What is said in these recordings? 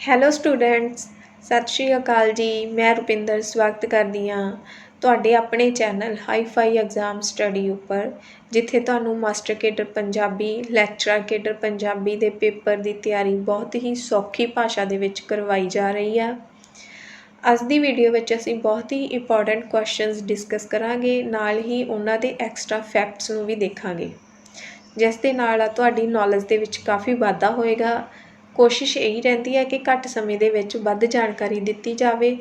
Hello students ਸਤਿ ਸ਼੍ਰੀ ਅਕਾਲ ਜੀ। ਮੈਂ ਰੁਪਿੰਦਰ ਸਵਾਗਤ ਕਰਦੀ ਹਾਂ ਤੁਹਾਡੇ ਆਪਣੇ channel hi fi exam study ਉੱਪਰ, ਜਿੱਥੇ ਤੁਹਾਨੂੰ master cadre Punjabi, lecturer cadre Punjabi ਦੇ ਪੇਪਰ ਦੀ ਤਿਆਰੀ ਬਹੁਤ ਹੀ ਸੌਖੀ ਭਾਸ਼ਾ ਦੇ ਵਿੱਚ ਕਰਵਾਈ ਜਾ ਰਹੀ ਆ। ਅੱਜ ਦੀ ਵੀਡੀਓ ਵਿੱਚ ਅਸੀਂ ਬਹੁਤ ਹੀ ਇੰਪੋਰਟੈਂਟ ਕੁਐਸਚਨਸ ਡਿਸਕਸ ਕਰਾਂਗੇ, ਨਾਲ ਹੀ ਉਹਨਾਂ ਦੇ ਐਕਸਟਰਾ ਫੈਕਟਸ ਨੂੰ ਵੀ ਦੇਖਾਂਗੇ। ਜਿਸ ਦੇ ਨਾਲ ਤੁਹਾਡੀ ਨੌਲੇਜ ਦੇ ਵਿੱਚ ਕਾਫੀ ਵਾਧਾ ਹੋਏਗਾ। ਕੋਸ਼ਿਸ਼ ਇਹੀ ਰਹਿੰਦੀ ਹੈ ਕਿ ਘੱਟ ਸਮੇਂ ਦੇ ਵਿੱਚ ਵੱਧ ਜਾਣਕਾਰੀ ਦਿੱਤੀ ਜਾਵੇ।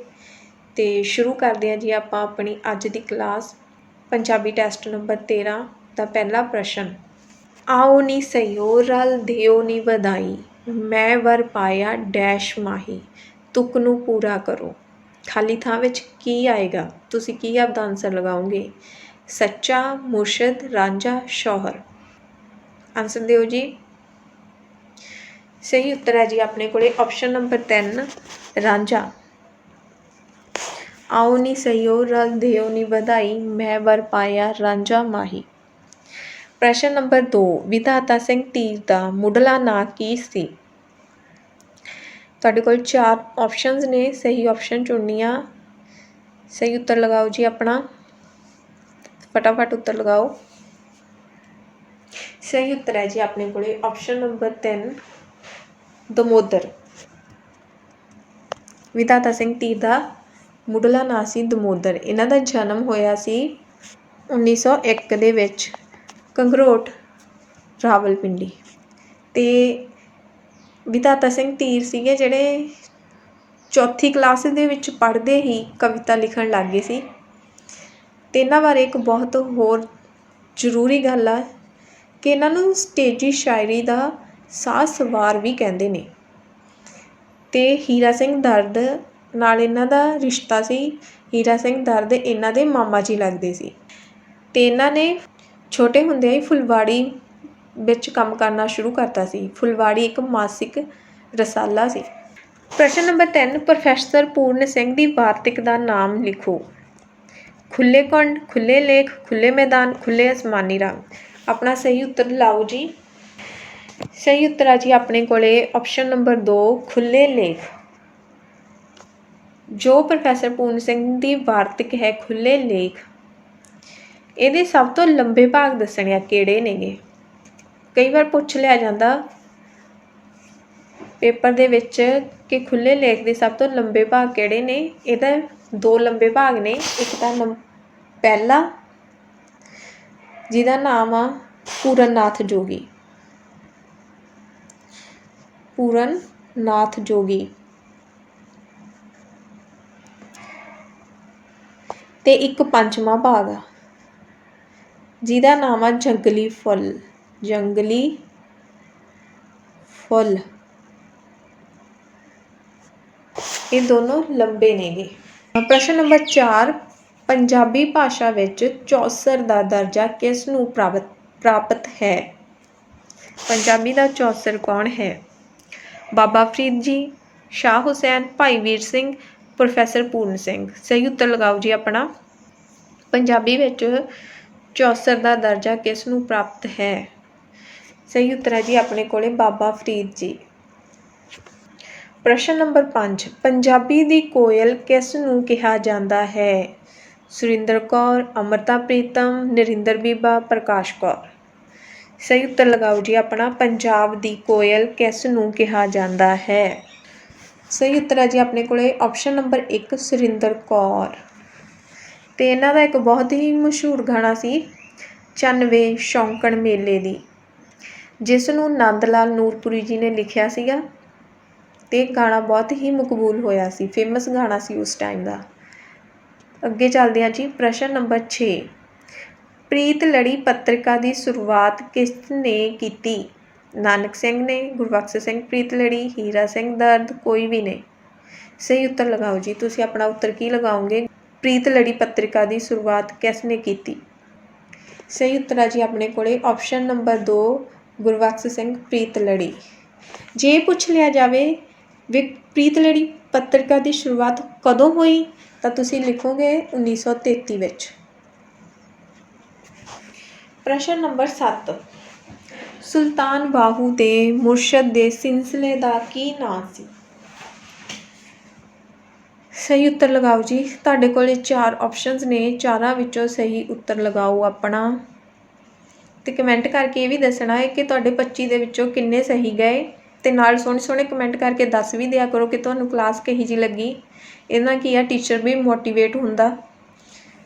ਤੇ ਸ਼ੁਰੂ ਕਰਦੇ ਹਾਂ ਜੀ ਆਪਾਂ ਆਪਣੀ ਅੱਜ ਦੀ ਕਲਾਸ। ਪੰਜਾਬੀ ਟੈਸਟ ਨੰਬਰ 13 ਦਾ ਪਹਿਲਾ ਪ੍ਰਸ਼ਨ। ਆਓ ਨੀ ਸਈਓ ਰਲ ਦਿਓ ਨੀ ਵਧਾਈ। ਮੈਂ ਵਰ ਪਾਇਆ ਡੈਸ਼ ਮਾਹੀ, ਤੁਕ ਨੂੰ ਪੂਰਾ ਕਰੋ। ਖਾਲੀ ਥਾਂ ਵਿੱਚ ਕੀ ਆਏਗਾ? ਤੁਸੀਂ ਕੀ ਆਪਦਾ ਆਨਸਰ ਲਗਾਓਗੇ? ਸੱਚਾ, ਮੁਰਸ਼ਦ, ਰਾਂਝਾ, ਸ਼ੌਹਰ। ਆਨਸਰ ਦਿਓ ਜੀ। ਸਹੀ ਉੱਤਰ ਹੈ ਜੀ ਆਪਣੇ ਕੋਲੇ ਆਪਸ਼ਨ ਨੰਬਰ 3 ਰਾਂਝਾ ਆਓ ਨੀ ਸਈਓ ਰਲ ਦਿਓ ਨੀ ਵਧਾਈ ਮੈਂ ਵਰ ਪਾਇਆ ਰਾਂਝਾ ਮਾਹੀ ਪ੍ਰਸ਼ਨ ਨੰਬਰ 2 ਵਿਧਾਤਾ ਸਿੰਘ ਤੀਰ ਦਾ ਮੁੱਢਲਾ ਨਾਂ ਕੀ ਸੀ ਤੁਹਾਡੇ ਕੋਲ ਚਾਰ ਆਪਸ਼ਨਸ ਨੇ ਸਹੀ ਆਪਸ਼ਨ ਚੁਣਨੀਆਂ ਸਹੀ ਉੱਤਰ ਲਗਾਓ ਜੀ ਆਪਣਾ ਫਟਾਫਟ ਉੱਤਰ ਲਗਾਓ ਸਹੀ ਉੱਤਰ ਹੈ ਜੀ ਆਪਣੇ ਕੋਲੇ ਆਪਸ਼ਨ ਨੰਬਰ 3 ਦਮੋਦਰ। ਵਿਧਾਤਾ ਸਿੰਘ ਧੀਰ ਦਾ ਮੁੱਢਲਾ ਨਾਂ ਸੀ ਦਮੋਦਰ। ਇਹਨਾਂ ਦਾ ਜਨਮ ਹੋਇਆ ਸੀ 1901 ਦੇ ਵਿੱਚ ਕੰਗਰੋਟ ਰਾਵਲਪਿੰਡੀ। ਤੇ ਵਿਧਾਤਾ ਸਿੰਘ ਧੀਰ ਸੀਗੇ ਜਿਹੜੇ ਚੌਥੀ ਕਲਾਸ ਦੇ ਵਿੱਚ ਪੜ੍ਹਦੇ ਹੀ ਕਵਿਤਾ ਲਿਖਣ ਲੱਗ ਗਏ ਸੀ। ਤੇ ਇਹਨਾਂ ਬਾਰੇ ਇੱਕ ਬਹੁਤ ਹੋਰ ਜ਼ਰੂਰੀ ਗੱਲ ਆ ਕਿ ਇਹਨਾਂ ਨੂੰ ਸਟੇਜੀ ਸ਼ਾਇਰੀ ਦਾ ਸਾਹ ਸਵਾਰ ਵੀ ਕਹਿੰਦੇ ਨੇ। ਅਤੇ ਹੀਰਾ ਸਿੰਘ ਦਰਦ ਨਾਲ ਇਹਨਾਂ ਦਾ ਰਿਸ਼ਤਾ ਸੀ। ਹੀਰਾ ਸਿੰਘ ਦਰਦ ਇਹਨਾਂ ਦੇ ਮਾਮਾ ਜੀ ਲੱਗਦੇ ਸੀ। ਅਤੇ ਇਹਨਾਂ ਨੇ ਛੋਟੇ ਹੁੰਦਿਆਂ ਹੀ ਫੁਲਵਾੜੀ ਵਿੱਚ ਕੰਮ ਕਰਨਾ ਸ਼ੁਰੂ ਕਰਤਾ ਸੀ। ਫੁਲਵਾੜੀ ਇੱਕ ਮਾਸਿਕ ਰਸਾਲਾ ਸੀ। ਪ੍ਰਸ਼ਨ ਨੰਬਰ 3 ਪ੍ਰੋਫੈਸਰ ਪੂਰਨ ਸਿੰਘ ਦੀ ਵਾਰਤਕ ਦਾ ਨਾਮ ਲਿਖੋ। ਖੁੱਲੇ ਕੁੰਡ ਖੁੱਲੇ ਲੇਖ ਖੁੱਲੇ ਮੈਦਾਨ ਖੁੱਲੇ ਅਸਮਾਨੀ ਰੰਗ। ਆਪਣਾ ਸਹੀ ਉੱਤਰ ਲਾਓ ਜੀ। ਸਹੀ ਉੱਤਰ ਆ ਜੀ, ਆਪਣੇ ਕੋਲੇ ਆਪਸ਼ਨ ਨੰਬਰ 2 ਖੁੱਲੇ ਲੇਖ। ਜੋ ਪ੍ਰੋਫੈਸਰ ਪੂਰਨ ਸਿੰਘ ਦੀ ਵਾਰਤਕ ਹੈ ਖੁੱਲੇ ਲੇਖ। ਇਹਦੇ ਸਭ ਤੋਂ ਲੰਬੇ ਭਾਗ ਦੱਸਣੇ ਆ, ਕਿਹੜੇ ਨੇਗੇ? ਕਈ ਵਾਰ ਪੁੱਛ ਲਿਆ ਜਾਂਦਾ ਪੇਪਰ ਦੇ ਵਿੱਚ ਕਿ ਖੁੱਲੇ ਲੇਖ ਦੇ ਸਭ ਤੋਂ ਲੰਬੇ ਭਾਗ ਕਿਹੜੇ ਨੇ? ਇਹਦਾ ਦੋ ਲੰਬੇ ਭਾਗ ਨੇ, ਇੱਕ ਤਾਂ ਪਹਿਲਾ, ਜਿਹਦਾ ਨਾਮ ਆ ਪੂਰਨਨਾਥ ਜੋਗੀ। ਪੂਰਨ ਨਾਥ ਜੋਗੀ। ਤੇ ਇੱਕ ਪੰਜਵਾਂ ਭਾਗ। ਜਿਹਦਾ ਨਾਮ ਆ ਜੰਗਲੀ ਫੁੱਲ। ਜੰਗਲੀ ਫੁੱਲ। ਇਹ ਦੋਨੋਂ ਲੰਬੇ ਨੇਗੇ। ਪ੍ਰਸ਼ਨ ਨੰਬਰ 4 ਪੰਜਾਬੀ ਭਾਸ਼ਾ ਵਿੱਚ ਚੌਸਰ ਦਾ ਦਰਜਾ ਕਿਸ ਨੂੰ ਪ੍ਰਾਪਤ ਪ੍ਰਾਪਤ ਹੈ? ਪੰਜਾਬੀ ਦਾ ਚੌਸਰ ਕੌਣ ਹੈ? ਬਾਬਾ ਫਰੀਦ ਜੀ, ਸ਼ਾਹ ਹੁਸੈਨ, ਭਾਈ ਵੀਰ ਸਿੰਘ, ਪ੍ਰੋਫੈਸਰ ਪੂਰਨ ਸਿੰਘ। ਸਹੀ ਉੱਤਰ ਲਗਾਓ ਜੀ ਆਪਣਾ। ਪੰਜਾਬੀ ਵਿੱਚ ਚੌਸਰ ਦਾ ਦਰਜਾ ਕਿਸ ਨੂੰ ਪ੍ਰਾਪਤ ਹੈ? ਸਹੀ ਉੱਤਰ ਹੈ ਜੀ ਆਪਣੇ ਕੋਲੇ ਬਾਬਾ ਫਰੀਦ ਜੀ। ਪ੍ਰਸ਼ਨ ਨੰਬਰ 5 ਪੰਜਾਬੀ ਦੀ ਕੋਇਲ ਕਿਸ ਨੂੰ ਕਿਹਾ ਜਾਂਦਾ ਹੈ? ਸੁਰਿੰਦਰ ਕੌਰ, ਅਮਰਤਾ ਪ੍ਰੀਤਮ, ਨਰਿੰਦਰ ਬੀਬਾ, ਪ੍ਰਕਾਸ਼ ਕੌਰ। ਸਹੀ ਉੱਤਰ ਲਗਾਓ ਜੀ, ਆਪਣਾ ਪੰਜਾਬ ਦੀ ਕੋਇਲ ਕਿਸ ਨੂੰ ਕਿਹਾ ਜਾਂਦਾ ਹੈ? ਸਹੀ ਉੱਤਰ ਹੈ ਜੀ ਆਪਣੇ ਕੋਲੇ ਆਪਸ਼ਨ ਨੰਬਰ 1 ਸੁਰਿੰਦਰ ਕੌਰ। ਤੇ ਇਹਨਾਂ ਦਾ ਇੱਕ ਬਹੁਤ ਹੀ ਮਸ਼ਹੂਰ ਗਾਣਾ ਸੀ 94 ਸ਼ੌਂਕਣ ਮੇਲੇ ਦੀ, ਜਿਸ ਨੂੰ ਨੰਦ ਲਾਲ ਨੂਰਪੁਰੀ ਜੀ ਨੇ ਲਿਖਿਆ ਸੀਗਾ। ਤੇ ਗਾਣਾ ਬਹੁਤ ਹੀ ਮਕਬੂਲ ਹੋਇਆ ਸੀ ਫੇਮਸ ਗਾਣਾ ਸੀ ਉਸ ਟਾਈਮ ਦਾ। ਅੱਗੇ ਚੱਲਦੇ ਹਾਂ ਜੀ, ਪ੍ਰਸ਼ਨ ਨੰਬਰ 6 ਪ੍ਰੀਤ ਲੜੀ ਪੱਤਰਿਕਾ ਦੀ ਸ਼ੁਰੂਆਤ ਕਿਸ ਨੇ ਕੀਤੀ? ਨਾਨਕ ਸਿੰਘ ਨੇ, ਗੁਰਬਖਸ਼ ਸਿੰਘ, ਪ੍ਰੀਤ ਲੜੀ, ਹੀਰਾ ਸਿੰਘ ਦਰਦ, ਕੋਈ ਵੀ ਨਹੀਂ ਸਹੀ ਉੱਤਰ ਲਗਾਓ ਜੀ, ਤੁਸੀਂ ਆਪਣਾ ਉੱਤਰ ਕੀ ਲਗਾਓਗੇ? ਪ੍ਰੀਤ ਲੜੀ ਪੱਤਰਿਕਾ ਦੀ ਸ਼ੁਰੂਆਤ ਕਿਸ ਨੇ ਕੀਤੀ? ਸਹੀ ਉੱਤਰ ਆ ਜੀ ਆਪਣੇ ਕੋਲੇ, ਆਪਸ਼ਨ ਨੰਬਰ 2 ਗੁਰਬਖਸ਼ ਸਿੰਘ, ਪ੍ਰੀਤ ਲੜੀ। ਜੇ ਪੁੱਛ ਲਿਆ ਜਾਵੇ ਵੀ ਪ੍ਰੀਤ ਲੜੀ ਪੱਤਰਿਕਾ ਦੀ ਸ਼ੁਰੂਆਤ ਕਦੋਂ ਹੋਈ? ਤਾਂ ਤੁਸੀਂ ਲਿਖੋਗੇ 1933 ਵਿੱਚ। ਪ੍ਰਸ਼ਨ ਨੰਬਰ 7 ਸੁਲਤਾਨ ਬਾਹੂ ਦੇ ਮੁਰਸ਼ਦ ਦੇ ਸਿਲਸਿਲੇ ਦਾ ਕੀ ਨਾਂ ਸੀ? ਸਹੀ ਉੱਤਰ ਲਗਾਓ ਜੀ। ਤੁਹਾਡੇ ਕੋਲੇ ਚਾਰ ਆਪਸ਼ਨਸ ਨੇ। ਚਾਰਾਂ ਵਿੱਚੋਂ ਸਹੀ ਉੱਤਰ ਲਗਾਓ ਆਪਣਾ। ਤੇ ਕਮੈਂਟ ਕਰਕੇ ਇਹ ਵੀ ਦੱਸਣਾ ਹੈ ਕਿ ਤੁਹਾਡੇ 25 ਦੇ ਵਿੱਚੋਂ ਕਿੰਨੇ ਸਹੀ ਗਏ? ਤੇ ਨਾਲ ਸੋਹਣੇ ਸੋਹਣੇ ਕਮੈਂਟ ਕਰਕੇ ਦੱਸ ਵੀ ਦਿਆ ਕਰੋ ਕਿ ਤੁਹਾਨੂੰ ਕਲਾਸ ਕਿਹੀ ਜੀ ਲੱਗੀ। ਇਹਨਾਂ ਕੀ ਆ? ਟੀਚਰ ਵੀ ਮੋਟੀਵੇਟ ਹੁੰਦਾ।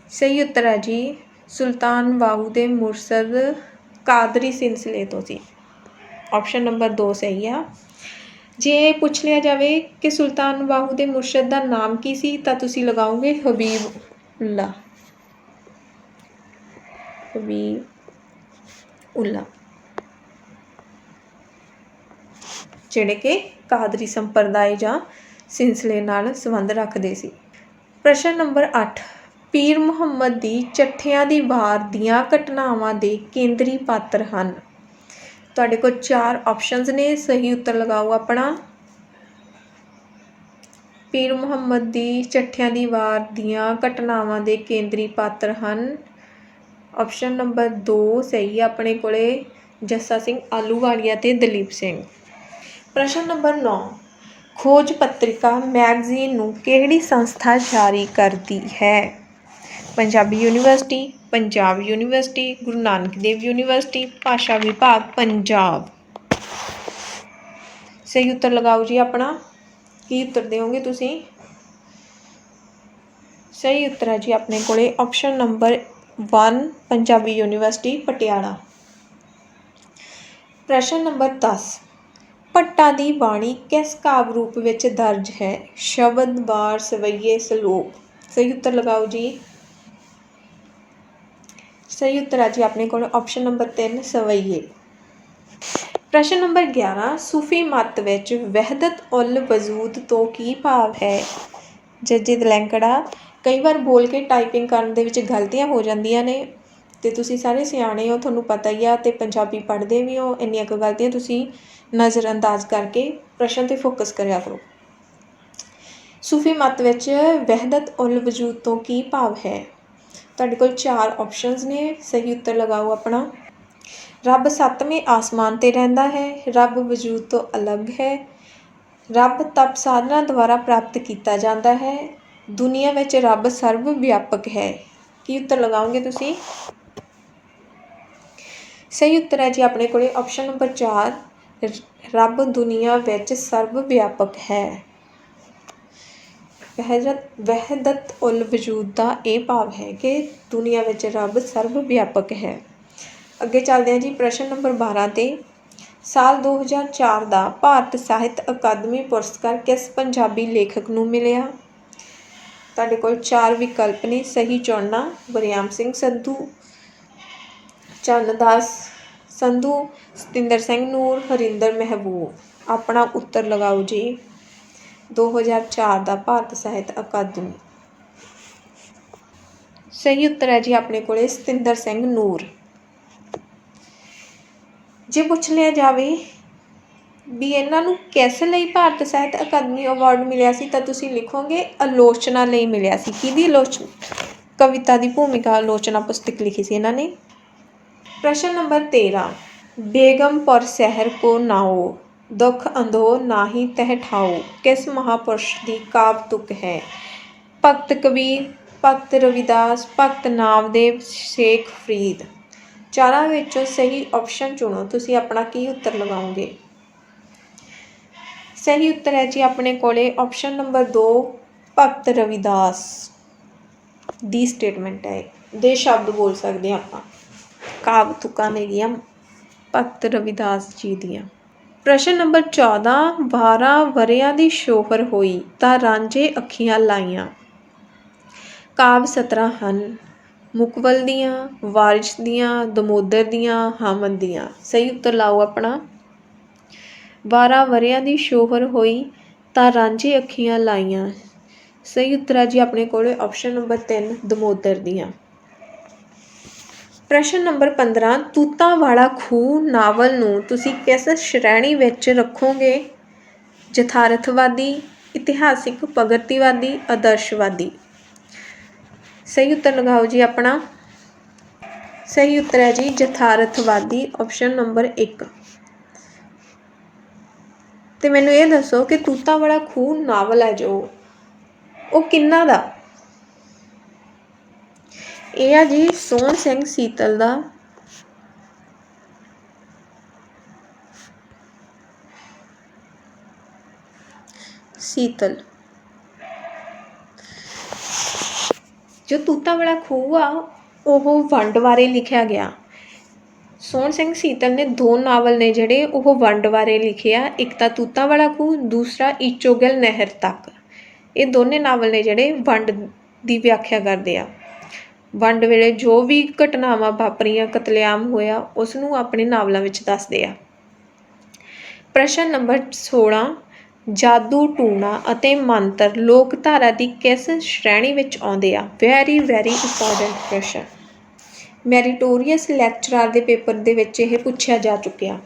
ਸਹੀ ਉੱਤਰ ਹੈ ਜੀ। ਸੁਲਤਾਨ ਬਾਹੂ ਦੇ ਮੁਰਸ਼ਦ ਕਾਦਰੀ ਸਿਲਸਿਲੇ ਤੋਂ ਸੀ। ਆਪਸ਼ਨ ਨੰਬਰ 2 ਸਹੀ ਆ। ਜੇ ਪੁੱਛ ਲਿਆ ਜਾਵੇ ਕਿ ਸੁਲਤਾਨ ਬਾਹੂ ਦੇ ਮੁਰਸ਼ਦ ਦਾ ਨਾਮ ਕੀ ਸੀ, ਤਾਂ ਤੁਸੀਂ ਲਗਾਓਗੇ ਹਬੀਬ ਉੱਲਾ ਹਬੀਬ ਉੱਲਾ ਜਿਹੜੇ ਕਿ ਕਾਦਰੀ ਸੰਪਰਦਾਇ ਜਾਂ ਸਿਲਸਿਲੇ ਨਾਲ ਸੰਬੰਧ ਰੱਖਦੇ ਸੀ। ਪ੍ਰਸ਼ਨ ਨੰਬਰ 8 ਪੀਰ ਮੁਹੰਮਦ ਦੀ ਚੱਠਿਆਂ ਦੀ ਵਾਰ ਦੀਆਂ ਘਟਨਾਵਾਂ ਦੇ ਕੇਂਦਰੀ ਪਾਤਰ ਹਨ। ਤੁਹਾਡੇ ਕੋਲ ਚਾਰ ਆਪਸ਼ਨਸ ਨੇ, ਸਹੀ ਉੱਤਰ ਲਗਾਓ ਆਪਣਾ। ਪੀਰ ਮੁਹੰਮਦ ਦੀ ਚੱਠਿਆਂ ਦੀ ਵਾਰ ਦੀਆਂ ਘਟਨਾਵਾਂ ਦੇ ਕੇਂਦਰੀ ਪਾਤਰ ਹਨ। ਆਪਸ਼ਨ ਨੰਬਰ 2 ਸਹੀ ਆਪਣੇ ਕੋਲੇ, ਜੱਸਾ ਸਿੰਘ ਆਲੂਵਾਲੀਆ ਤੇ ਦਲੀਪ ਸਿੰਘ। ਪ੍ਰਸ਼ਨ ਨੰਬਰ 9 ਖੋਜ ਪੱਤਰਿਕਾ ਮੈਗਜ਼ੀਨ ਨੂੰ ਕਿਹੜੀ ਸੰਸਥਾ ਜਾਰੀ ਕਰਦੀ ਹੈ? Punjabi university, Punjab university, Guru Nanak Dev university, Bhasha Vibhag, Punjab. ਸਹੀ ਉੱਤਰ ਲਗਾਓ ਜੀ ਆਪਣਾ। ਕੀ ਉੱਤਰ ਦਿਓਗੇ ਤੁਸੀਂ? ਸਹੀ ਉੱਤਰ ਹੈ ਜੀ ਆਪਣੇ ਕੋਲੇ option number 1 Punjabi university, Patiala. ਪ੍ਰਸ਼ਨ ਨੰਬਰ 10 ਭੱਟਾ ਦੀ ਬਾਣੀ ਕਿਸ ਕਾਵਿ ਰੂਪ ਵਿੱਚ ਦਰਜ ਹੈ? ਸ਼ਬਦ, ਵਾਰ, ਸਵਈਏ, ਸਲੋਕ। ਸਹੀ ਉੱਤਰ ਲਗਾਓ ਜੀ। ਸਹੀ ਉੱਤਰ ਆ ਜੀ, ਆਪਣੇ ਕੋਲ ਆਪਸ਼ਨ ਨੰਬਰ 3 ਸਵਈਏ। ਪ੍ਰਸ਼ਨ ਨੰਬਰ 11 ਸੂਫੀ ਮਤ ਵਿੱਚ ਵਹਿਦਤ ਉਲ ਵਜੂਦ ਤੋਂ ਕੀ ਭਾਵ ਹੈ? ਜੱਜਿਦ ਲੈਂਕੜਾ ਕਈ ਵਾਰ ਬੋਲ ਕੇ ਟਾਈਪਿੰਗ ਕਰਨ ਦੇ ਵਿੱਚ ਗਲਤੀਆਂ ਹੋ ਜਾਂਦੀਆਂ ਨੇ ਤੇ ਤੁਸੀਂ ਸਾਰੇ ਸਿਆਣੇ ਹੋ, ਤੁਹਾਨੂੰ ਪਤਾ ਹੀ ਆ ਤੇ ਪੰਜਾਬੀ ਪੜ੍ਹਦੇ ਵੀ ਹੋ, ਇੰਨੀਆਂ ਕੁ ਗਲਤੀਆਂ ਤੁਸੀਂ ਨਜ਼ਰ ਅੰਦਾਜ਼ ਕਰਕੇ ਪ੍ਰਸ਼ਨ ਤੇ ਫੋਕਸ ਕਰਿਆ ਕਰੋ। ਸੂਫੀ ਮਤ ਵਿੱਚ ਵਹਿਦਤ ਉਲ ਵਜੂਦ ਤੋਂ ਕੀ ਭਾਵ ਹੈ? ਤੁਹਾਡੇ ਕੋਲ ਚਾਰ ਆਪਸ਼ਨਸ ਨੇ। ਸਹੀ ਉੱਤਰ ਲਗਾਓ ਆਪਣਾ। ਰੱਬ ਸੱਤਵੇਂ ਆਸਮਾਨ ਤੇ ਰਹਿੰਦਾ ਹੈ। ਰੱਬ ਵਜੂਦ ਤੋਂ ਅਲੱਗ ਹੈ। ਰੱਬ ਤਪ ਸਾਧਨਾ ਦੁਆਰਾ ਪ੍ਰਾਪਤ ਕੀਤਾ ਜਾਂਦਾ ਹੈ। ਦੁਨੀਆ ਵਿੱਚ ਰੱਬ ਸਰਵ ਵਿਆਪਕ ਹੈ। ਕੀ ਉੱਤਰ ਲਗਾਓਗੇ ਤੁਸੀਂ? ਸਹੀ ਉੱਤਰ ਹੈ ਜੀ ਆਪਣੇ ਕੋਲੇ ਆਪਸ਼ਨ ਨੰਬਰ 4 ਰੱਬ ਦੁਨੀਆ ਵਿੱਚ ਸਰਵ ਵਿਆਪਕ ਹੈ। ਵਹਿਦਤ ਵਹਿਦਤ ਉਲ ਵਜੂਦ ਦਾ ਇਹ ਭਾਵ ਹੈ ਕਿ ਦੁਨੀਆ ਵਿੱਚ ਰੱਬ ਸਰਵ ਵਿਆਪਕ ਹੈ। ਅੱਗੇ ਚੱਲਦੇ ਹਾਂ ਜੀ ਪ੍ਰਸ਼ਨ ਨੰਬਰ 12 ਤੇ। ਸਾਲ 2004 ਦਾ ਭਾਰਤ ਸਾਹਿਤ ਅਕਾਦਮੀ ਪੁਰਸਕਾਰ ਕਿਸ ਪੰਜਾਬੀ ਲੇਖਕ ਨੂੰ ਮਿਲਿਆ? ਤੁਹਾਡੇ ਕੋਲ ਚਾਰ ਵਿਕਲਪ ਨੇ, ਸਹੀ ਚੁਣਨਾ ਬਰਿਆਮ ਸਿੰਘ ਸੰਧੂ, ਚੰਨਦਾਸ ਸੰਧੂ, ਸਤਿੰਦਰ ਸਿੰਘ ਨੂਰ, ਹਰਿੰਦਰ ਮਹਿਬੂਬ। ਆਪਣਾ ਉੱਤਰ ਲਗਾਓ ਜੀ। 2004 ਦਾ ਭਾਰਤ ਸਾਹਿਤ ਅਕਾਦਮੀ। ਸਹੀ ਉੱਤਰ ਹੈ ਜੀ ਆਪਣੇ ਕੋਲੇ ਸਤਿੰਦਰ ਸਿੰਘ ਨੂਰ। ਜੇ ਪੁੱਛ ਲਿਆ ਜਾਵੇ ਵੀ ਇਹਨਾਂ ਨੂੰ ਕਿਸ ਲਈ ਭਾਰਤ ਸਾਹਿਤ ਅਕਾਦਮੀ ਅਵਾਰਡ ਮਿਲਿਆ ਸੀ, ਤਾਂ ਤੁਸੀਂ ਲਿਖੋਗੇ ਆਲੋਚਨਾ ਲਈ ਮਿਲਿਆ ਸੀ। ਕਿਹਦੀ ਆਲੋਚਨਾ ਕਵਿਤਾ ਦੀ ਭੂਮਿਕਾ ਆਲੋਚਨਾ ਪੁਸਤਕ ਲਿਖੀ ਸੀ ਇਹਨਾਂ ਨੇ? ਪ੍ਰਸ਼ਨ ਨੰਬਰ 13 ਬੇਗਮਪੁਰ ਸ਼ਹਿਰ ਕੋ ਨਾਓ ਦੁਖ ਅੰਧੋ ਨਾਹੀ ਤਹਿ ਠਾਓ ਕਿਸ ਮਹਾਪੁਰਸ਼ ਦੀ ਕਾਵ ਤੁਕ ਹੈ। ਭਗਤ ਕਬੀਰ, ਭਗਤ ਰਵਿਦਾਸ, ਭਗਤ ਨਾਮਦੇਵ, ਸ਼ੇਖ ਫਰੀਦ। ਚਾਰਾਂ ਵਿੱਚੋਂ ਸਹੀ ਆਪਸ਼ਨ ਚੁਣੋ, ਤੁਸੀਂ ਆਪਣਾ ਕੀ ਉੱਤਰ ਲਗਾਓਗੇ ਸਹੀ ਉੱਤਰ ਹੈ ਜੀ ਆਪਣੇ ਕੋਲੇ ਆਪਸ਼ਨ ਨੰਬਰ 2 ਭਗਤ ਰਵਿਦਾਸ। ਦੀ ਸਟੇਟਮੈਂਟ ਹੈ ਦੇ ਸ਼ਬਦ ਬੋਲ ਸਕਦੇ ਹਾਂ ਆਪਾਂ। ਕਾਵ ਤੁਕਾਂ ਨੇਗੀਆਂ ਭਗਤ ਰਵਿਦਾਸ ਜੀ ਦੀਆਂ। ਪ੍ਰਸ਼ਨ ਨੰਬਰ 14 12 ਵਰਿਆਂ ਦੀ ਸ਼ੋਹਰ ਹੋਈ ਤਾਂ ਰਾਂਝੇ ਅੱਖੀਆਂ ਲਾਈਆਂ। ਕਾਵ ਸਤਰਾਂ ਹਨ, ਮੁਕਵਲ ਦੀਆਂ, ਵਾਰਿਸ਼ ਦੀਆਂ, ਦਮੋਦਰ ਦੀਆਂ ਹਾਮਦ ਦੀਆਂ। ਸਹੀ ਉੱਤਰ ਲਾਓ ਆਪਣਾ। 12 ਵਰਿਆਂ ਦੀ ਸ਼ੋਹਰ ਹੋਈ ਤਾਂ ਰਾਂਝੇ ਅੱਖੀਆਂ ਲਾਈਆਂ। ਸਹੀ ਉੱਤਰ ਹੈ ਜੀ ਆਪਣੇ ਕੋਲੇ ਆਪਸ਼ਨ ਨੰਬਰ 3 ਦਮੋਦਰ ਦੀਆਂ। ਪ੍ਰਸ਼ਨ ਨੰਬਰ 15 ਤੂਤਾਂ ਵਾਲਾ ਖੂਹ ਨਾਵਲ ਨੂੰ ਤੁਸੀਂ ਕਿਸ ਸ਼੍ਰੇਣੀ ਵਿੱਚ ਰੱਖੋਗੇ? ਯਥਾਰਥਵਾਦੀ, ਇਤਿਹਾਸਿਕ, ਪ੍ਰਗਤੀਵਾਦੀ, ਆਦਰਸ਼ਵਾਦੀ। ਸਹੀ ਉੱਤਰ ਲਗਾਓ ਜੀ ਆਪਣਾ। ਸਹੀ ਉੱਤਰ ਹੈ ਜੀ ਯਥਾਰਥਵਾਦੀ ਆਪਸ਼ਨ ਨੰਬਰ 1 ਤੇ ਮੈਨੂੰ ਇਹ ਦੱਸੋ ਕਿ ਤੂਤਾਂ ਵਾਲਾ ਖੂਹ ਨਾਵਲ ਹੈ ਜੋ, ਉਹ ਕਿੰਨਾ ਦਾ? ਇਹ ਆ ਜੀ ਸੋਹਣ ਸਿੰਘ ਸੀਤਲ ਦਾ। ਸੀਤਲ। ਜੋ ਤੂਤਾਂ ਵਾਲਾ ਖੂਹ ਆ, ਉਹ ਵੰਡ ਬਾਰੇ ਲਿਖਿਆ ਗਿਆ। ਸੋਹਣ ਸਿੰਘ ਸੀਤਲ ਨੇ ਦੋ ਨਾਵਲ ਨੇ ਜਿਹੜੇ, ਉਹ ਵੰਡ ਬਾਰੇ ਲਿਖੇ ਆ ਇੱਕ ਤਾਂ ਤੂਤਾਂ ਵਾਲਾ ਖੂਹ, ਦੂਸਰਾ ਈਚੋਗਲ ਨਹਿਰ ਤੱਕ। ਇਹ ਦੋਨੇ ਨਾਵਲ ਨੇ ਜਿਹੜੇ ਵੰਡ ਦੀ ਵਿਆਖਿਆ ਕਰਦੇ ਆ। ਵੰਡ ਵੇਲੇ ਜੋ ਵੀ ਘਟਨਾਵਾਂ ਵਾਪਰੀਆਂ, ਕਤਲੇਆਮ ਹੋਇਆ ਉਸ ਨੂੰ ਆਪਣੇ ਨਾਵਲਾਂ ਵਿੱਚ ਦੱਸਦੇ ਆ। ਪ੍ਰਸ਼ਨ ਨੰਬਰ 16 ਜਾਦੂ ਟੂਣਾ ਅਤੇ ਮੰਤਰ ਲੋਕਧਾਰਾ ਦੀ ਕਿਸ ਸ਼੍ਰੇਣੀ ਵਿੱਚ ਆਉਂਦੇ ਆ? ਵੈਰੀ ਵੈਰੀ ਇੰਪੋਰਟੈਂਟ ਪ੍ਰਸ਼ਨ ਮੈਰੀਟੋਰੀਅਸ ਲੈਕਚਰਰ ਦੇ ਪੇਪਰ ਦੇ ਵਿੱਚ ਇਹ ਪੁੱਛਿਆ ਜਾ ਚੁੱਕਿਆ।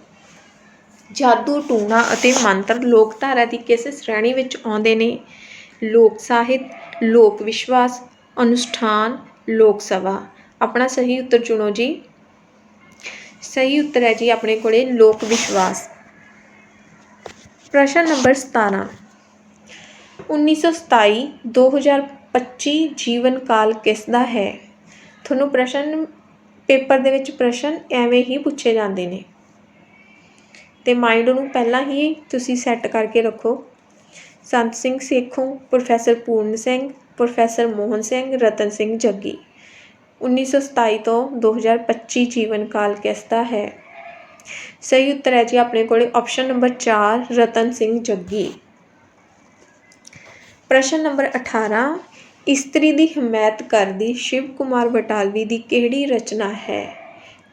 ਜਾਦੂ ਟੂਣਾ ਅਤੇ ਮੰਤਰ ਲੋਕਧਾਰਾ ਦੀ ਕਿਸ ਸ਼੍ਰੇਣੀ ਵਿੱਚ ਆਉਂਦੇ ਨੇ? ਲੋਕ ਸਾਹਿਤ, ਲੋਕ ਵਿਸ਼ਵਾਸ, ਅਨੁਸ਼ਠਾਨ ਲੋਕ ਸਭਾ। ਆਪਣਾ ਸਹੀ ਉੱਤਰ ਚੁਣੋ ਜੀ। ਸਹੀ ਉੱਤਰ ਹੈ ਜੀ ਆਪਣੇ ਕੋਲੇ ਲੋਕ ਵਿਸ਼ਵਾਸ। ਪ੍ਰਸ਼ਨ ਨੰਬਰ 17 1927 2025 ਜੀਵਨ ਕਾਲ ਕਿਸ ਦਾ ਹੈ? ਤੁਹਾਨੂੰ ਪ੍ਰਸ਼ਨ, ਪੇਪਰ ਦੇ ਵਿੱਚ ਪ੍ਰਸ਼ਨ ਐਵੇਂ ਹੀ ਪੁੱਛੇ ਜਾਂਦੇ ਨੇ। ਤੇ ਮਾਈਂਡ ਨੂੰ ਪਹਿਲਾਂ ਹੀ ਤੁਸੀਂ ਸੈੱਟ ਕਰਕੇ ਰੱਖੋ। ਸੰਤ ਸਿੰਘ ਸੇਖੋਂ, ਪ੍ਰੋਫੈਸਰ ਪੂਰਨ ਸਿੰਘ ਪ੍ਰੋਫੈਸਰ ਮੋਹਨ ਸਿੰਘ ਰਤਨ ਸਿੰਘ ਜੱਗੀ 1927 ਤੋਂ 2025 ਜੀਵਨ ਕਾਲ ਕਿਸ ਦਾ ਹੈ ਸਹੀ ਉੱਤਰ ਹੈ ਜੀ ਆਪਣੇ ਕੋਲੇ ਆਪਸ਼ਨ ਨੰਬਰ 4 ਰਤਨ ਸਿੰਘ ਜੱਗੀ ਪ੍ਰਸ਼ਨ ਨੰਬਰ 18 ਇਸਤਰੀ ਦੀ ਹਮਾਇਤ ਕਰਦੀ ਸ਼ਿਵ ਕੁਮਾਰ ਬਟਾਲਵੀ ਦੀ ਕਿਹੜੀ ਰਚਨਾ ਹੈ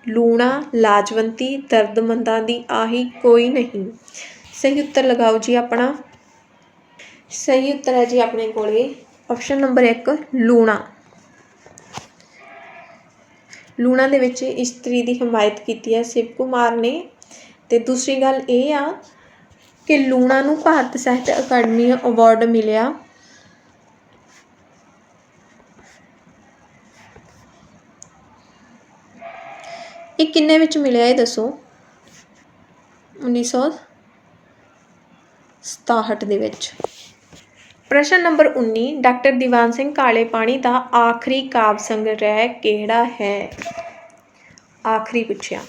ਲੂਣਾ ਲਾਜਵੰਤੀ ਦਰਦਮੰਦਾਂ ਦੀ ਆਹੀ ਕੋਈ ਨਹੀਂ ਸਹੀ ਉੱਤਰ ਲਗਾਓ ਜੀ ਆਪਣਾ ਸਹੀ ਉੱਤਰ ਹੈ ਜੀ ਆਪਣੇ ਕੋਲੇ ਆਪਸ਼ਨ ਨੰਬਰ 1 ਲੂਣਾ। ਲੂਣਾ ਦੇ ਵਿੱਚ ਇਸਤਰੀ ਦੀ ਹਮਾਇਤ ਕੀਤੀ ਹੈ ਸ਼ਿਵ ਕੁਮਾਰ ਨੇ। ਤੇ ਦੂਸਰੀ ਗੱਲ ਇਹ ਆ ਕਿ ਲੂਣਾ ਨੂੰ ਭਾਰਤ ਸਾਹਿਤ ਅਕਾਡਮੀ ਅਵਾਰਡ ਮਿਲਿਆ। ਇਹ ਕਿੰਨੇ ਵਿੱਚ ਮਿਲਿਆ ਇਹ ਦੱਸੋ? 1967 ਦੇ ਵਿੱਚ। ਪ੍ਰਸ਼ਨ ਨੰਬਰ 19 ਡਾਕਟਰ ਦੀਵਾਨ ਸਿੰਘ ਕਾਲੇ ਪਾਣੀ ਦਾ ਆਖਰੀ ਕਾਵਿ ਸੰਗ੍ਰਹਿ ਕਿਹੜਾ ਹੈ? ਆਖਰੀ ਪੁੱਛਿਆ।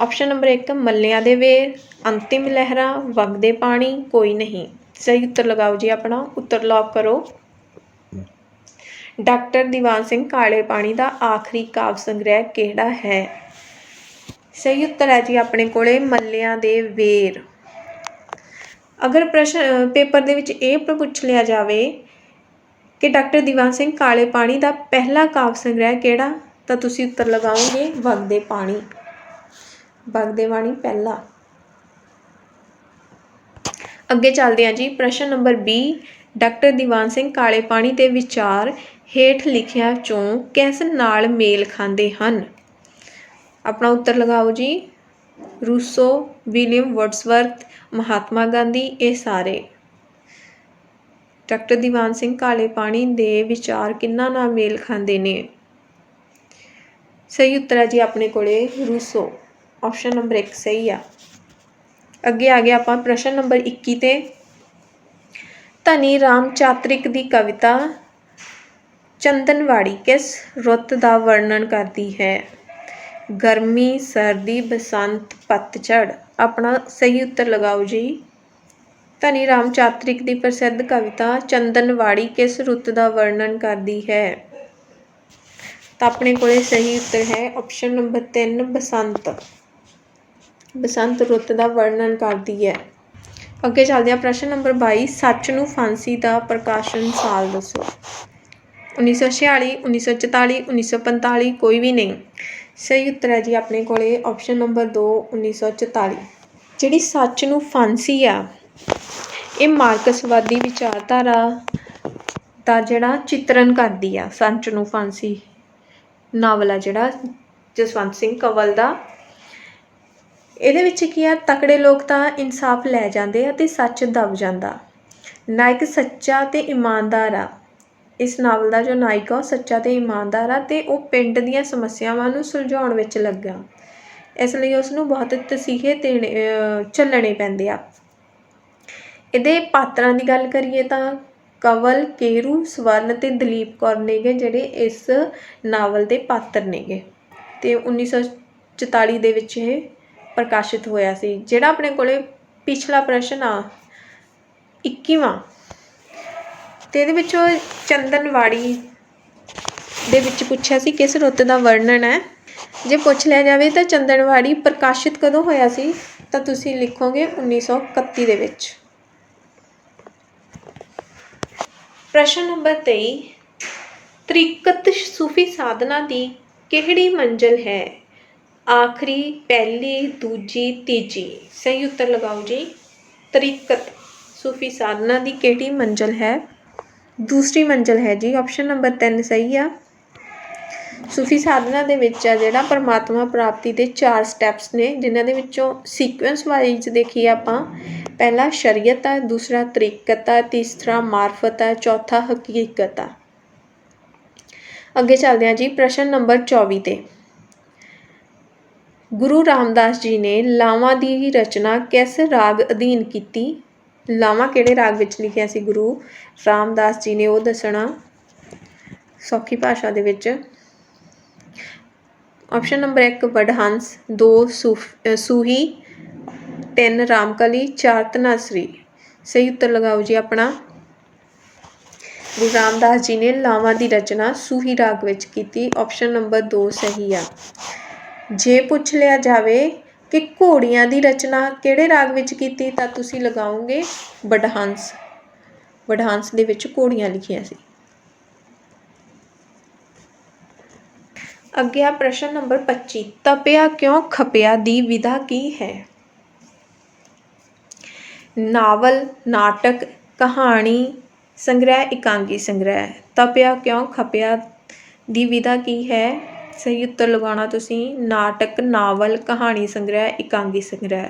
ਆਪਸ਼ਨ ਨੰਬਰ 1 ਮੱਲਿਆਂ ਦੇ ਵੇਰ, ਅੰਤਿਮ ਲਹਿਰਾਂ ਵਗਦੇ ਪਾਣੀ, ਕੋਈ ਨਹੀਂ। ਸਹੀ ਉੱਤਰ ਲਗਾਓ ਜੀ ਆਪਣਾ, ਉੱਤਰ ਲੌਕ ਕਰੋ। ਡਾਕਟਰ ਦੀਵਾਨ ਸਿੰਘ ਕਾਲੇ ਪਾਣੀ ਦਾ ਆਖਰੀ ਕਾਵਿ ਸੰਗ੍ਰਹਿ ਕਿਹੜਾ ਹੈ? ਸਹੀ ਉੱਤਰ ਹੈ ਜੀ ਆਪਣੇ ਕੋਲੇ, ਮੱਲਿਆਂ ਦੇ ਵੇਰ। ਅਗਰ ਪ੍ਰਸ਼ਨ ਪੇਪਰ ਦੇ ਵਿੱਚ ਇਹ ਪੁੱਛ ਲਿਆ ਜਾਵੇ ਕਿ ਡਾਕਟਰ ਦੀਵਾਨ ਸਿੰਘ ਕਾਲੇ ਪਾਣੀ ਦਾ ਪਹਿਲਾ ਕਾਵਿ ਸੰਗ੍ਰਹਿ ਕਿਹੜਾ, ਤਾਂ ਤੁਸੀਂ ਉੱਤਰ ਲਗਾਓਗੇ ਵਗਦੇ ਪਾਣੀ। ਵਗਦੇ ਪਾਣੀ ਪਹਿਲਾ। ਅੱਗੇ ਚੱਲਦੇ ਹਾਂ ਜੀ, ਪ੍ਰਸ਼ਨ ਨੰਬਰ 20 ਡਾਕਟਰ ਦੀਵਾਨ ਸਿੰਘ ਕਾਲੇ ਪਾਣੀ ਦੇ ਵਿਚਾਰ ਹੇਠ ਲਿਖਿਆ ਚੋਂ ਕਿਸ ਨਾਲ ਮੇਲ ਖਾਂਦੇ ਹਨ? ਆਪਣਾ ਉੱਤਰ ਲਗਾਓ ਜੀ, Rousseau, William Wordsworth Mahatma Gandhi, ਇਹ ਸਾਰੇ। ਡਾਕਟਰ ਦੀਵਾਨ ਸਿੰਘ ਕਾਲੇ ਪਾਣੀ ਦੇ ਵਿਚਾਰ ਕਿੰਨਾ ਨਾਲ ਮੇਲ ਖਾਂਦੇ ਨੇ। ਸਹੀ ਉੱਤਰ ਹੈ ਜੀ ਆਪਣੇ ਕੋਲੇ, ਰੂਸੋ। ਆਪਸ਼ਨ ਨੰਬਰ 1 ਸਹੀ ਆ। ਅੱਗੇ ਆ ਗਿਆ ਆਪਾਂ, ਪ੍ਰਸ਼ਨ ਨੰਬਰ 21 ਤੇ। ਧਨੀ ਰਾਮ ਚਾਤ੍ਰਿਕ ਦੀ ਕਵਿਤਾ, ਚੰਦਨਵਾੜੀ ਕਿਸ ਰੁੱਤ ਦਾ ਵਰਣਨ ਕਰਦੀ ਹੈ? ਗਰਮੀ, ਸਰਦੀ, ਬਸੰਤ, ਪਤਝੜ। ਆਪਣਾ ਸਹੀ ਉੱਤਰ ਲਗਾਓ ਜੀ। ਧਨੀ ਰਾਮ ਚਾਤ੍ਰਿਕ ਦੀ ਪ੍ਰਸਿੱਧ ਕਵਿਤਾ, ਚੰਦਨਵਾੜੀ ਕਿਸ ਰੁੱਤ ਦਾ ਵਰਣਨ ਕਰਦੀ ਹੈ? ਤਾਂ ਆਪਣੇ ਕੋਲੇ ਸਹੀ ਉੱਤਰ ਹੈ ਆਪਸ਼ਨ ਨੰਬਰ 3 ਬਸੰਤ। ਬਸੰਤ ਰੁੱਤ ਦਾ ਵਰਣਨ ਕਰਦੀ ਹੈ। ਅੱਗੇ ਚੱਲਦੇ ਹਾਂ, ਪ੍ਰਸ਼ਨ ਨੰਬਰ 22 ਸੱਚ ਨੂੰ ਫਾਂਸੀ ਦਾ ਪ੍ਰਕਾਸ਼ਨ ਸਾਲ ਦੱਸੋ। 1946 1944 1945 ਕੋਈ ਵੀ ਨਹੀਂ। ਸਹੀ ਉੱਤਰ ਹੈ ਜੀ ਆਪਣੇ ਕੋਲੇ ਆਪਸ਼ਨ ਨੰਬਰ 2 1944 ਜਿਹੜੀ ਸੱਚ ਨੂੰ ਫਾਂਸੀ ਆ, ਇਹ ਮਾਰਕਸਵਾਦੀ ਵਿਚਾਰਧਾਰਾ ਦਾ ਜਿਹੜਾ ਚਿੱਤਰਨ ਕਰਦੀ ਆ, ਸੱਚ ਨੂੰ ਫਾਂਸੀ ਨਾਵਲ ਆ ਜਿਹੜਾ, ਜਸਵੰਤ ਸਿੰਘ ਕੰਵਲ ਦਾ। ਇਹਦੇ ਵਿੱਚ ਕੀ ਆ, ਤਕੜੇ ਲੋਕ ਤਾਂ ਇਨਸਾਫ ਲੈ ਜਾਂਦੇ ਆ ਤੇ ਸੱਚ ਦਬ ਜਾਂਦਾ। ਨਾਇਕ ਸੱਚਾ ਤੇ ਇਮਾਨਦਾਰ ਆ। ਇਸ ਨਾਵਲ ਦਾ ਜੋ ਨਾਇਕਾ ਉਹ ਸੱਚਾ ਅਤੇ ਇਮਾਨਦਾਰ ਆ ਅਤੇ ਉਹ ਪਿੰਡ ਦੀਆਂ ਸਮੱਸਿਆਵਾਂ ਨੂੰ ਸੁਲਝਾਉਣ ਵਿੱਚ ਲੱਗਾ। ਇਸ ਲਈ ਉਸ ਨੂੰ ਬਹੁਤ ਤਸੀਹੇ ਦੇਣੇ ਝੱਲਣੇ ਪੈਂਦੇ ਆ। ਇਹਦੇ ਪਾਤਰਾਂ ਦੀ ਗੱਲ ਕਰੀਏ ਤਾਂ ਕਵਲ, ਕੇਰੂ, ਸਵਰਨ ਅਤੇ ਦਲੀਪ ਕੌਰ ਨੇਗੇ, ਜਿਹੜੇ ਇਸ ਨਾਵਲ ਦੇ ਪਾਤਰ ਨੇਗੇ। ਤੇ 1944 ਦੇ ਵਿੱਚ ਇਹ ਪ੍ਰਕਾਸ਼ਿਤ ਹੋਇਆ ਸੀ, ਜਿਹੜਾ ਆਪਣੇ ਕੋਲੇ ਪਿਛਲਾ ਪ੍ਰਸ਼ਨ ਆ 21ਵਾਂ ਅਤੇ ਇਹਦੇ ਵਿੱਚੋਂ ਚੰਦਨਵਾੜੀ ਦੇ ਵਿੱਚ ਪੁੱਛਿਆ ਸੀ ਕਿਸ ਰੁੱਤ ਦਾ ਵਰਣਨ ਹੈ। ਜੇ ਪੁੱਛ ਲਿਆ ਜਾਵੇ ਤਾਂ ਚੰਦਨਵਾੜੀ ਪ੍ਰਕਾਸ਼ਿਤ ਕਦੋਂ ਹੋਇਆ ਸੀ, ਤਾਂ ਤੁਸੀਂ ਲਿਖੋਗੇ 1931 ਦੇ ਵਿੱਚ। ਪ੍ਰਸ਼ਨ ਨੰਬਰ 23 ਤ੍ਰਿਕਤ ਸੂਫੀ ਸਾਧਨਾ ਦੀ ਕਿਹੜੀ ਮੰਜ਼ਲ ਹੈ? ਆਖਰੀ, ਪਹਿਲੀ, ਦੂਜੀ, ਤੀਜੀ। ਸਹੀ ਉੱਤਰ ਲਗਾਓ ਜੀ। ਤ੍ਰਿਕਤ ਸੂਫੀ ਸਾਧਨਾ ਦੀ ਕਿਹੜੀ ਮੰਜ਼ਲ ਹੈ? ਦੂਸਰੀ ਮੰਜ਼ਲ ਹੈ ਜੀ ਆਪਸ਼ਨ ਨੰਬਰ 3 ਸਹੀ ਆ। ਸੂਫੀ ਸਾਧਨਾ ਦੇ ਵਿੱਚ ਆ ਜਿਹੜਾ ਪਰਮਾਤਮਾ ਪ੍ਰਾਪਤੀ ਦੇ ਚਾਰ ਸਟੈਪਸ ਨੇ, ਜਿਨ੍ਹਾਂ ਦੇ ਵਿੱਚੋਂ ਸੀਕੁਐਂਸ ਵਾਈਜ਼ ਦੇਖੀਏ ਆਪਾਂ। ਪਹਿਲਾ ਸ਼ਰੀਅਤ ਆ, ਦੂਸਰਾ ਤਰੀਕਤ ਆ, ਤੀਸਰਾ ਮਾਰਫਤ ਆ, ਚੌਥਾ ਹਕੀਕਤ ਆ। ਅੱਗੇ ਚੱਲਦੇ ਹਾਂ ਜੀ, ਪ੍ਰਸ਼ਨ ਨੰਬਰ 24 ਤੇ। ਗੁਰੂ ਰਾਮਦਾਸ ਜੀ ਨੇ ਲਾਵਾਂ ਦੀ ਰਚਨਾ ਕਿਸ ਰਾਗ ਅਧੀਨ ਕੀਤੀ? ਲਾਵਾਂ ਕਿਹੜੇ ਰਾਗ ਵਿੱਚ ਲਿਖਿਆ ਸੀ ਗੁਰੂ ਰਾਮਦਾਸ ਜੀ ਨੇ ਉਹ ਦੱਸਣਾ ਸੌਖੀ ਭਾਸ਼ਾ ਦੇ ਵਿੱਚ। Option number 1 Wadhans 2 Suhi 3 Ramkali 4 Dhanasari. ਸਹੀ ਉੱਤਰ ਲਗਾਓ ਜੀ ਆਪਣਾ। ਗੁਰੂ ਰਾਮਦਾਸ ਜੀ ਨੇ ਲਾਵਾਂ ਦੀ ਰਚਨਾ ਸੂਹੀ ਰਾਗ ਵਿੱਚ ਕੀਤੀ। ਆਪਸ਼ਨ ਨੰਬਰ 2 ਸਹੀ ਆ। ਜੇ ਪੁੱਛ ਲਿਆ ਜਾਵੇ ਕਿ ਘੋੜੀਆਂ ਦੀ ਰਚਨਾ ਕਿਹੜੇ ਰਾਗ ਵਿੱਚ ਕੀਤੀ ਤਾਂ ਤੁਸੀਂ ਲਗਾਓਗੇ? ਵਡਹੰਸ। ਵਡਹੰਸ ਦੇ ਵਿੱਚ ਘੋੜੀਆਂ ਲਿਖੀਆਂ ਸੀ। ਅੱਗੇ ਆ ਪ੍ਰਸ਼ਨ ਨੰਬਰ 25 ਤਪਿਆ ਕਿਉਂ ਖਪਿਆ? ਦੀ ਵਿਧਾ ਕੀ ਹੈ? ਨਾਵਲ, ਨਾਟਕ, ਕਹਾਣੀ, ਸੰਗ੍ਰਹਿ, ਇਕਾਂਗੀ ਸੰਗ੍ਰਹਿ। ਤਪਿਆ ਕਿਉਂ ਖਪਿਆ? ਦੀ ਵਿਧਾ ਕੀ ਹੈ? ਸਹੀ ਉੱਤਰ ਲਗਾਉਣਾ ਤੁਸੀਂ ਨਾਟਕ, ਨਾਵਲ, ਕਹਾਣੀ ਸੰਗ੍ਰਹਿ, ਇਕਾਂਗੀ ਸੰਗ੍ਰਹਿ।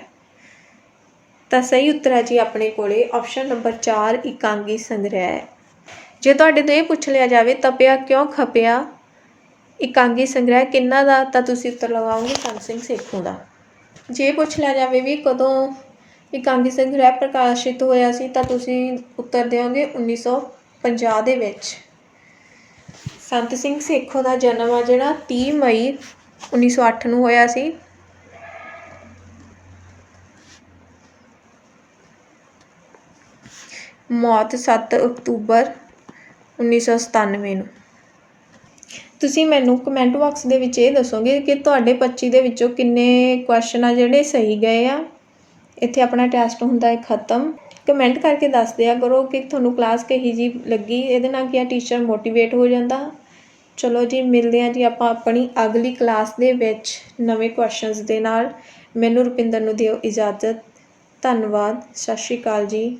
ਤਾਂ ਸਹੀ ਉੱਤਰ ਹੈ ਜੀ ਆਪਣੇ ਕੋਲੇ ਆਪਸ਼ਨ ਨੰਬਰ 4 ਇਕਾਂਗੀ ਸੰਗ੍ਰਹਿ। ਜੇ ਤੁਹਾਡੇ ਤੋਂ ਇਹ ਪੁੱਛ ਲਿਆ ਜਾਵੇ, ਤਪਿਆ ਕਿਉਂ ਖਪਿਆ? ਇਕਾਂਗੀ ਸੰਗ੍ਰਹਿ ਕਿੰਨਾ ਦਾ? ਤਾਂ ਤੁਸੀਂ ਉੱਤਰ ਲਗਾਓਗੇ ਸੰਤ ਸਿੰਘ ਸੇਖੋਂ ਦਾ। ਜੇ ਪੁੱਛ ਲਿਆ ਜਾਵੇ ਵੀ ਕਦੋਂ ਇਕਾਂਗੀ ਸੰਗ੍ਰਹਿ ਪ੍ਰਕਾਸ਼ਿਤ ਹੋਇਆ ਸੀ, ਤਾਂ ਤੁਸੀਂ ਉੱਤਰ ਦਿਓਗੇ 1950 ਦੇ ਵਿੱਚ। ਸੰਤ ਸਿੰਘ ਸੇਖੋਂ ਦਾ ਜਨਮ ਆ ਜਿਹੜਾ 30 ਮਈ 1908 ਨੂੰ ਹੋਇਆ ਸੀ। ਮੌਤ 7 ਅਕਤੂਬਰ 1997 ਨੂੰ। ਤੁਸੀਂ ਮੈਨੂੰ ਕਮੈਂਟ ਬਾਕਸ ਦੇ ਵਿੱਚ ਇਹ ਦੱਸੋਗੇ ਕਿ ਤੁਹਾਡੇ 25 ਦੇ ਵਿੱਚੋਂ ਕਿੰਨੇ ਕੁਐਸਚਨ ਆ ਜਿਹੜੇ ਸਹੀ ਗਏ ਆ? ਇੱਥੇ ਆਪਣਾ ਟੈਸਟ ਹੁੰਦਾ ਹੈ ਖਤਮ। ਕਮੈਂਟ ਕਰਕੇ ਦੱਸ ਦਿਆ ਕਰੋ ਕਿ ਤੁਹਾਨੂੰ ਕਲਾਸ ਕਹੀ ਜੀ ਲੱਗੀ, ਇਹਦੇ ਨਾਲ ਕੀ ਆ ਟੀਚਰ ਮੋਟੀਵੇਟ ਹੋ ਜਾਂਦਾ। ਚਲੋ ਜੀ, ਮਿਲਦੇ ਹਾਂ ਜੀ ਆਪਾਂ ਆਪਣੀ ਅਗਲੀ ਕਲਾਸ ਦੇ ਵਿੱਚ ਨਵੇਂ ਕੁਐਸਚਨਸ ਦੇ ਨਾਲ। ਮੈਨੂੰ ਰੁਪਿੰਦਰ ਨੂੰ ਦਿਓ ਇਜਾਜ਼ਤ। ਧੰਨਵਾਦ, ਸਤਿ ਸ਼੍ਰੀ ਅਕਾਲ ਜੀ।